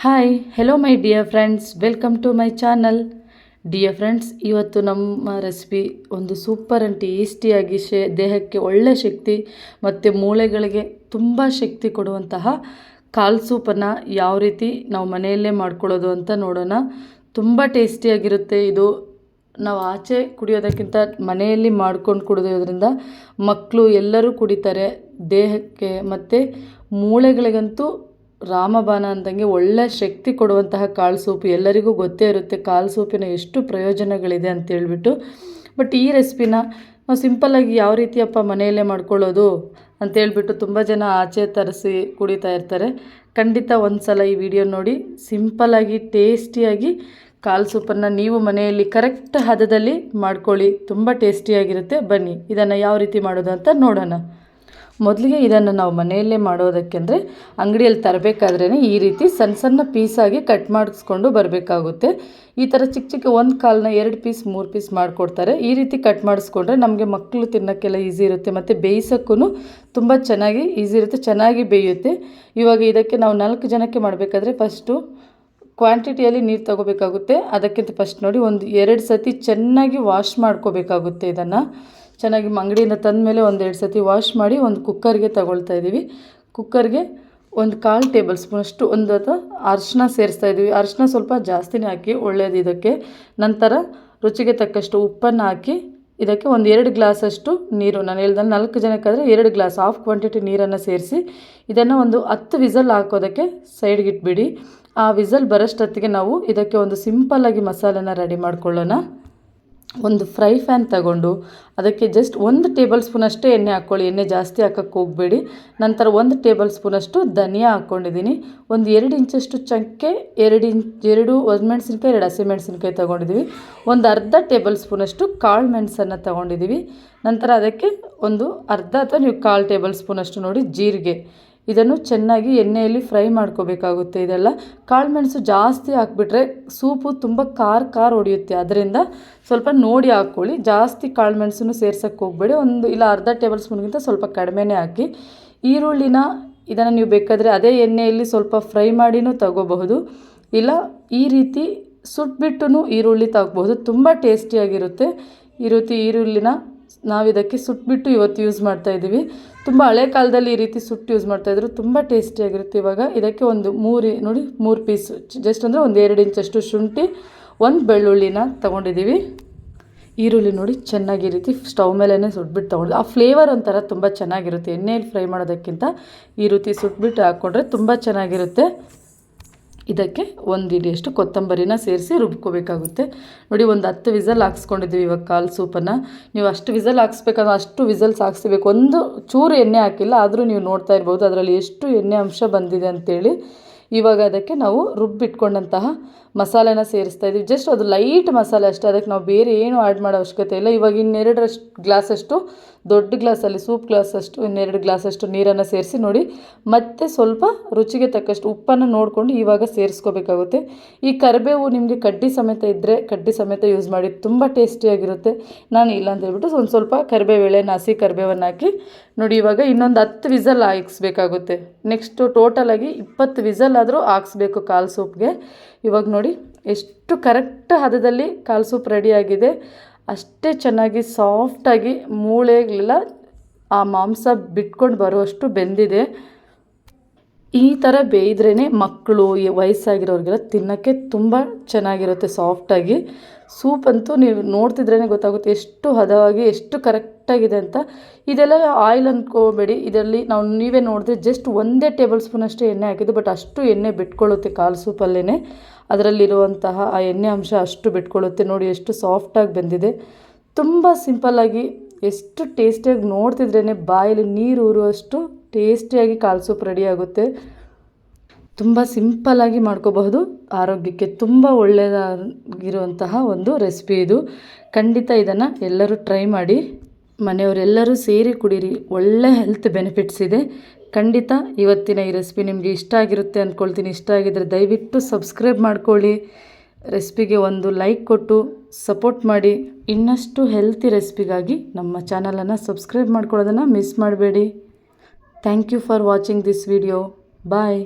Hi hello my dear friends welcome to my channel dear friends ಇವತ್ತು ನಮ್ಮ recipe ಒಂದು super and ಟೇಸ್ಟಿಯಾಗಿ ಶೇ, ದೇಹಕ್ಕೆ ಒಳ್ಳೆ ಶಕ್ತಿ ಮತ್ತು ಮೂಳೆಗಳಿಗೆ ತುಂಬ ಶಕ್ತಿ ಕೊಡುವಂತಹ ಕಾಲು ಸೂಪನ್ನು ಯಾವ ರೀತಿ ನಾವು ಮನೆಯಲ್ಲೇ ಮಾಡ್ಕೊಳ್ಳೋದು ಅಂತ ನೋಡೋಣ. ತುಂಬ ಟೇಸ್ಟಿಯಾಗಿರುತ್ತೆ ಇದು. ನಾವು ಆಚೆ ಕುಡಿಯೋದಕ್ಕಿಂತ ಮನೆಯಲ್ಲಿ ಮಾಡ್ಕೊಂಡು ಕುಡಿಯೋದ್ರಿಂದ ಮಕ್ಕಳು ಎಲ್ಲರೂ ಕುಡಿತಾರೆ ದೇಹಕ್ಕೆ ಮತ್ತು ಮೂಳೆಗಳಿಗಂತೂ ರಾಮಬಾಣ ಅಂದಂಗೆ ಒಳ್ಳೆ ಶಕ್ತಿ ಕೊಡುವಂತಹ ಕಾಳು ಸೂಪು. ಎಲ್ಲರಿಗೂ ಗೊತ್ತೇ ಇರುತ್ತೆ ಕಾಳು ಸೂಪಿನ ಎಷ್ಟು ಪ್ರಯೋಜನಗಳಿದೆ ಅಂತೇಳ್ಬಿಟ್ಟು ಬಟ್ ಈ ರೆಸಿಪಿನ ನಾವು ಸಿಂಪಲ್ಲಾಗಿ ಯಾವ ರೀತಿಯಪ್ಪ ಮನೆಯಲ್ಲೇ ಮಾಡ್ಕೊಳ್ಳೋದು ಅಂತೇಳ್ಬಿಟ್ಟು ತುಂಬ ಜನ ಆಚೆ ತರಿಸಿ ಕುಡಿತಾ ಇರ್ತಾರೆ. ಖಂಡಿತ ಒಂದು ಸಲ ಈ ವಿಡಿಯೋ ನೋಡಿ. ಸಿಂಪಲ್ಲಾಗಿ ಟೇಸ್ಟಿಯಾಗಿ ಕಾಲು ಸೂಪನ್ನು ನೀವು ಮನೆಯಲ್ಲಿ ಕರೆಕ್ಟ್ ಹದದಲ್ಲಿ ಮಾಡ್ಕೊಳ್ಳಿ. ತುಂಬ ಟೇಸ್ಟಿಯಾಗಿರುತ್ತೆ ಬನ್ನಿ, ಇದನ್ನು ಯಾವ ರೀತಿ ಮಾಡೋದು ಅಂತ ನೋಡೋಣ. ಮೊದಲಿಗೆ ಇದನ್ನು ನಾವು ಮನೆಯಲ್ಲೇ ಮಾಡೋದಕ್ಕೆಂದರೆ ಅಂಗಡಿಯಲ್ಲಿ ತರಬೇಕಾದ್ರೇ ಈ ರೀತಿ ಸಣ್ಣ ಸಣ್ಣ ಪೀಸಾಗಿ ಕಟ್ ಮಾಡಿಸ್ಕೊಂಡು ಬರಬೇಕಾಗುತ್ತೆ. ಈ ಥರ ಚಿಕ್ಕ ಚಿಕ್ಕ ಒಂದು ಕಾಲನ್ನ ಎರಡು ಪೀಸ್ ಮೂರು ಪೀಸ್ ಮಾಡಿಕೊಡ್ತಾರೆ. ಈ ರೀತಿ ಕಟ್ ಮಾಡಿಸ್ಕೊಂಡ್ರೆ ನಮಗೆ ಮಕ್ಕಳು ತಿನ್ನೋಕ್ಕೆಲ್ಲ ಈಸಿ ಇರುತ್ತೆ. ಮತ್ತು ಬೇಯಿಸೋಕ್ಕೂ ತುಂಬ ಚೆನ್ನಾಗಿ ಈಸಿ ಇರುತ್ತೆ, ಚೆನ್ನಾಗಿ ಬೇಯುತ್ತೆ. ಇವಾಗ ಇದಕ್ಕೆ ನಾವು ನಾಲ್ಕು ಜನಕ್ಕೆ ಮಾಡಬೇಕಾದ್ರೆ ಫಸ್ಟು ಕ್ವಾಂಟಿಟಿಯಲ್ಲಿ ನೀರು ತಗೋಬೇಕಾಗುತ್ತೆ. ಅದಕ್ಕಿಂತ ಫಸ್ಟ್ ನೋಡಿ ಒಂದು ಎರಡು ಸತಿ ಚೆನ್ನಾಗಿ ವಾಶ್ ಮಾಡ್ಕೋಬೇಕಾಗುತ್ತೆ ಇದನ್ನು. ಚೆನ್ನಾಗಿ ಅಂಗಡಿಯಿಂದ ತಂದ ಮೇಲೆ ಒಂದೆರಡು ಸತಿ ವಾಶ್ ಮಾಡಿ ಒಂದು ಕುಕ್ಕರ್ಗೆ ತಗೊಳ್ತಾ ಇದ್ದೀವಿ ಕುಕ್ಕರ್ಗೆ ಒಂದು ಕಾಲು ಟೇಬಲ್ ಸ್ಪೂನಷ್ಟು ಒಂದು ಅಥವಾ ಅರಿಶಿನ ಸೇರಿಸ್ತಾ ಇದ್ದೀವಿ ಅರಿಶಿನ ಸ್ವಲ್ಪ ಜಾಸ್ತಿನೇ ಹಾಕಿ ಒಳ್ಳೆಯದು ಇದಕ್ಕೆ. ನಂತರ ರುಚಿಗೆ ತಕ್ಕಷ್ಟು ಉಪ್ಪನ್ನು ಹಾಕಿ ಇದಕ್ಕೆ ಒಂದು ಎರಡು ಗ್ಲಾಸಷ್ಟು ನೀರು. ನಾನು ಹೇಳ್ದೆ ನಾಲ್ಕು ಜನಕ್ಕಾದರೆ ಎರಡು ಗ್ಲಾಸ್ ಹಾಫ್ ಕ್ವಾಂಟಿಟಿ ನೀರನ್ನು ಸೇರಿಸಿ ಇದನ್ನು ಒಂದು ಹತ್ತು ವಿಸಲ್ ಹಾಕೋದಕ್ಕೆ ಸೈಡ್ಗೆ ಇಟ್ಬಿಡಿ. ಆ ವಿಸಲ್ ಬರೋಷ್ಟೊತ್ತಿಗೆ ನಾವು ಇದಕ್ಕೆ ಒಂದು ಸಿಂಪಲ್ಲಾಗಿ ಮಸಾಲೆನ ರೆಡಿ ಮಾಡ್ಕೊಳ್ಳೋಣ. ಒಂದು ಫ್ರೈ ಫ್ಯಾನ್ ತಗೊಂಡು ಅದಕ್ಕೆ ಜಸ್ಟ್ ಒಂದು ಟೇಬಲ್ ಸ್ಪೂನಷ್ಟೇ ಎಣ್ಣೆ ಹಾಕ್ಕೊಳ್ಳಿ. ಎಣ್ಣೆ ಜಾಸ್ತಿ ಹಾಕೋಕ್ಕೆ ಹೋಗಬೇಡಿ. ನಂತರ ಒಂದು ಟೇಬಲ್ ಸ್ಪೂನಷ್ಟು ಧನಿಯಾ ಹಾಕ್ಕೊಂಡಿದ್ದೀನಿ. ಒಂದು ಎರಡು ಇಂಚಷ್ಟು ಚಕ್ಕೆ, ಎರಡು ಇಂಚ್, ಎರಡು ಒಣಮೆಣ್ಸಿನ್ಕಾಯಿ ಎರಡು ಹಸಿಮೆಣ್ಸಿನ್ಕಾಯಿ ತೊಗೊಂಡಿದ್ದೀವಿ. ಒಂದು ಅರ್ಧ ಟೇಬಲ್ ಸ್ಪೂನಷ್ಟು ಕಾಳು ಮೆಣಸನ್ನು ತೊಗೊಂಡಿದ್ದೀವಿ. ನಂತರ ಅದಕ್ಕೆ ಒಂದು ಅರ್ಧ ಅಥವಾ ನೀವು ಕಾಲು ಟೇಬಲ್ ಸ್ಪೂನಷ್ಟು ನೋಡಿ ಜೀರಿಗೆ. ಇದನ್ನು ಚೆನ್ನಾಗಿ ಎಣ್ಣೆಯಲ್ಲಿ ಫ್ರೈ ಮಾಡ್ಕೋಬೇಕಾಗುತ್ತೆ ಇದೆಲ್ಲ. ಕಾಳುಮೆಣಸು ಜಾಸ್ತಿ ಹಾಕ್ಬಿಟ್ರೆ ಸೂಪು ತುಂಬ ಖಾರ ಖಾರ ಹೊಡೆಯುತ್ತೆ. ಅದರಿಂದ ಸ್ವಲ್ಪ ನೋಡಿ ಹಾಕ್ಕೊಳ್ಳಿ. ಜಾಸ್ತಿ ಕಾಳುಮೆಣಸನ್ನು ಸೇರ್ಸೋಕ್ಕೆ ಹೋಗಬೇಡಿ. ಒಂದು ಇಲ್ಲ ಅರ್ಧ ಟೇಬಲ್ ಸ್ಪೂನ್ಗಿಂತ ಸ್ವಲ್ಪ ಕಡಿಮೆನೇ ಹಾಕಿ. ಈರುಳ್ಳಿನ ಇದನ್ನು ನೀವು ಬೇಕಾದರೆ ಅದೇ ಎಣ್ಣೆಯಲ್ಲಿ ಸ್ವಲ್ಪ ಫ್ರೈ ಮಾಡಿನೂ ತಗೋಬಹುದು. ಇಲ್ಲ ಈ ರೀತಿ ಸುಟ್ಬಿಟ್ಟು ಈರುಳ್ಳಿ ತಗೋಬಹುದು. ತುಂಬ ಟೇಸ್ಟಿಯಾಗಿರುತ್ತೆ. ಈ ರೀತಿ ಈರುಳ್ಳಿನ ನಾವು ಇದಕ್ಕೆ ಸುಟ್ಬಿಟ್ಟು ಇವತ್ತು ಯೂಸ್ ಮಾಡ್ತಾ ಇದ್ದೀವಿ. ತುಂಬ ಹಳೆ ಕಾಲದಲ್ಲಿ ಈ ರೀತಿ ಸುಟ್ಟು ಯೂಸ್ ಮಾಡ್ತಾಯಿದ್ರು ತುಂಬ ಟೇಸ್ಟಿಯಾಗಿರುತ್ತೆ ಇವಾಗ. ಇದಕ್ಕೆ ಒಂದು ಮೂರು, ನೋಡಿ, ಮೂರು ಪೀಸ್ ಜಸ್ಟ್ ಅಂದರೆ ಒಂದು ಎರಡು ಇಂಚಷ್ಟು ಶುಂಠಿ, ಒಂದು ಬೆಳ್ಳುಳ್ಳಿನ ತೊಗೊಂಡಿದ್ದೀವಿ. ಈರುಳ್ಳಿ ನೋಡಿ, ಚೆನ್ನಾಗಿ ಈ ರೀತಿ ಸ್ಟವ್ ಮೇಲೇ ಸುಟ್ಬಿಟ್ಟು ತೊಗೊಂಡು ಆ ಫ್ಲೇವರ್ ಒಂಥರ ತುಂಬ ಚೆನ್ನಾಗಿರುತ್ತೆ. ಎಣ್ಣೆಯಲ್ಲಿ ಫ್ರೈ ಮಾಡೋದಕ್ಕಿಂತ ಈ ರೀತಿ ಸುಟ್ಬಿಟ್ಟು ಹಾಕ್ಕೊಂಡ್ರೆ ತುಂಬ ಚೆನ್ನಾಗಿರುತ್ತೆ. ಇದಕ್ಕೆ ಒಂದು ಇಡಿಯಷ್ಟು ಕೊತ್ತಂಬರಿನ ಸೇರಿಸಿ ರುಬ್ಕೋಬೇಕಾಗುತ್ತೆ. ನೋಡಿ, ಒಂದು ಹತ್ತು ವಿಸಲ್ ಹಾಕ್ಸ್ಕೊಂಡಿದ್ದೀವಿ ಇವಾಗ ಕಾಲು ಸೂಪನ್ನು. ನೀವು ಅಷ್ಟು ವಿಸಲ್ ಹಾಕ್ಸ್ಬೇಕಂದ್ರೆ ಅಷ್ಟು ವಿಸಲ್ಸ್ ಹಾಕ್ಸ್ಬೇಕು ಒಂದು ಚೂರು ಎಣ್ಣೆ ಹಾಕಿಲ್ಲ, ಆದರೂ ನೀವು ನೋಡ್ತಾ ಇರ್ಬೋದು ಅದರಲ್ಲಿ ಎಷ್ಟು ಎಣ್ಣೆ ಅಂಶ ಬಂದಿದೆ ಅಂತೇಳಿ. ಇವಾಗ ಅದಕ್ಕೆ ನಾವು ರುಬ್ಬಿಟ್ಕೊಂಡಂತಹ ಮಸಾಲೆನ ಸೇರಿಸ್ತಾ ಇದ್ದೀವಿ. ಜಸ್ಟ್ ಅದು ಲೈಟ್ ಮಸಾಲೆ ಅಷ್ಟೇ, ಅದಕ್ಕೆ ನಾವು ಬೇರೆ ಏನು ಆ್ಯಡ್ ಮಾಡೋ ಅವಶ್ಯಕತೆ ಇಲ್ಲ. ಇವಾಗ ಇನ್ನೆರಡರಷ್ಟು ಗ್ಲಾಸಷ್ಟು ದೊಡ್ಡ ಗ್ಲಾಸಲ್ಲಿ, ಸೂಪ್ ಗ್ಲಾಸಷ್ಟು, ಇನ್ನೆರಡು ಗ್ಲಾಸಷ್ಟು ನೀರನ್ನು ಸೇರಿಸಿ ನೋಡಿ. ಮತ್ತೆ ಸ್ವಲ್ಪ ರುಚಿಗೆ ತಕ್ಕಷ್ಟು ಉಪ್ಪನ್ನು ನೋಡಿಕೊಂಡು ಇವಾಗ ಸೇರಿಸ್ಕೋಬೇಕಾಗುತ್ತೆ. ಈ ಕರಿಬೇವು ನಿಮಗೆ ಕಡ್ಡಿ ಸಮೇತ ಇದ್ದರೆ ಕಡ್ಡಿ ಸಮೇತ ಯೂಸ್ ಮಾಡಿ, ತುಂಬ ಟೇಸ್ಟಿಯಾಗಿರುತ್ತೆ ನಾನು ಇಲ್ಲ ಅಂತ ಹೇಳ್ಬಿಟ್ಟು ಒಂದು ಸ್ವಲ್ಪ ಕರಿಬೇವು ಎಳೆನ ಹಸಿ ಕರಿಬೇವನ್ನು ಹಾಕಿ ನೋಡಿ, ಇವಾಗ ಇನ್ನೊಂದು ಹತ್ತು ವಿಸಲ್ ಹಾಕ್ಸ್ಬೇಕಾಗುತ್ತೆ. ನೆಕ್ಸ್ಟು ಟೋಟಲಾಗಿ ಇಪ್ಪತ್ತು ವಿಸಲ್ ಆದರೂ ಹಾಕ್ಸ್ಬೇಕು ಕಾಲು ಸೂಪ್ಗೆ. ಇವಾಗ ನೋಡಿ, ಎಷ್ಟು ಕರೆಕ್ಟ್ ಹದದಲ್ಲಿ ಕಾಲು ಸೂಪ್ ರೆಡಿಯಾಗಿದೆ ಅಷ್ಟೇ ಚೆನ್ನಾಗಿ ಸಾಫ್ಟಾಗಿ ಮೂಳೆಗಳೆಲ್ಲ ಆ ಮಾಂಸ ಬಿಟ್ಕೊಂಡು ಬರುವಷ್ಟು ಬೆಂದಿದೆ. ಈ ಥರ ಬೇಯಿದ್ರೇ ಮಕ್ಕಳು ವಯಸ್ಸಾಗಿರೋರಿಗೆಲ್ಲ ತಿನ್ನೋಕ್ಕೆ ತುಂಬ ಚೆನ್ನಾಗಿರುತ್ತೆ ಸಾಫ್ಟಾಗಿ ಸೂಪ್ ಅಂತೂ ನೀವು ನೋಡ್ತಿದ್ರೇ ಗೊತ್ತಾಗುತ್ತೆ ಎಷ್ಟು ಹದವಾಗಿ, ಎಷ್ಟು ಕರೆಕ್ಟಾಗಿದೆ ಅಂತ. ಇದೆಲ್ಲ ಆಯಿಲ್ ಅಂದ್ಕೋಬೇಡಿ ಇದರಲ್ಲಿ ನಾವು ನೀವೇ ನೋಡಿದ್ರೆ ಜಸ್ಟ್ ಒಂದೇ ಟೇಬಲ್ ಸ್ಪೂನ್ ಅಷ್ಟೇ ಎಣ್ಣೆ ಹಾಕಿದ್ದು ಬಟ್ ಅಷ್ಟು ಎಣ್ಣೆ ಬಿಟ್ಕೊಳ್ಳುತ್ತೆ ಕಾಲು ಸೂಪಲ್ಲೇ ಅದರಲ್ಲಿರುವಂತಹ ಆ ಎಣ್ಣೆ ಅಂಶ ಅಷ್ಟು ಬಿಟ್ಕೊಳ್ಳುತ್ತೆ. ನೋಡಿ, ಎಷ್ಟು ಸಾಫ್ಟಾಗಿ ಬಂದಿದೆ. ತುಂಬ ಸಿಂಪಲ್ಲಾಗಿ ಎಷ್ಟು ಟೇಸ್ಟಿಯಾಗಿ ನೋಡ್ತಿದ್ರೇ ಬಾಯಲ್ಲಿ ನೀರು ಊರುವಷ್ಟು ಟೇಸ್ಟಿಯಾಗಿ ಕಾಲು ಸೂಪ್ ರೆಡಿ ಆಗುತ್ತೆ. ತುಂಬ ಸಿಂಪಲ್ಲಾಗಿ ಮಾಡ್ಕೋಬಹುದು. ಆರೋಗ್ಯಕ್ಕೆ ತುಂಬ ಒಳ್ಳೆಯದಾಗಿರುವಂತಹ ಒಂದು ರೆಸಿಪಿ ಇದು. ಖಂಡಿತ ಇದನ್ನು ಎಲ್ಲರೂ ಟ್ರೈ ಮಾಡಿ. ಮನೆಯವರೆಲ್ಲರೂ ಸೇರಿ ಕುಡೀರಿ. ಒಳ್ಳೆ ಹೆಲ್ತ್ ಬೆನಿಫಿಟ್ಸ್ ಇದೆ. ಖಂಡಿತ ಇವತ್ತಿನ ಈ ರೆಸಿಪಿ ನಿಮಗೆ ಇಷ್ಟ ಆಗಿರುತ್ತೆ ಅಂದ್ಕೊಳ್ತೀನಿ. ಇಷ್ಟ ಆಗಿದ್ದರೆ ದಯವಿಟ್ಟು ಸಬ್ಸ್ಕ್ರೈಬ್ ಮಾಡ್ಕೊಳ್ಳಿ. ರೆಸಿಪಿಗೆ ಒಂದು ಲೈಕ್ ಕೊಟ್ಟು ಸಪೋರ್ಟ್ ಮಾಡಿ. ಇನ್ನಷ್ಟು ಹೆಲ್ತಿ ರೆಸಿಪಿಗಾಗಿ ನಮ್ಮ ಚಾನಲನ್ನು ಸಬ್ಸ್ಕ್ರೈಬ್ ಮಾಡ್ಕೊಳ್ಳೋದನ್ನು ಮಿಸ್ ಮಾಡಬೇಡಿ. Thank you for watching this video. Bye.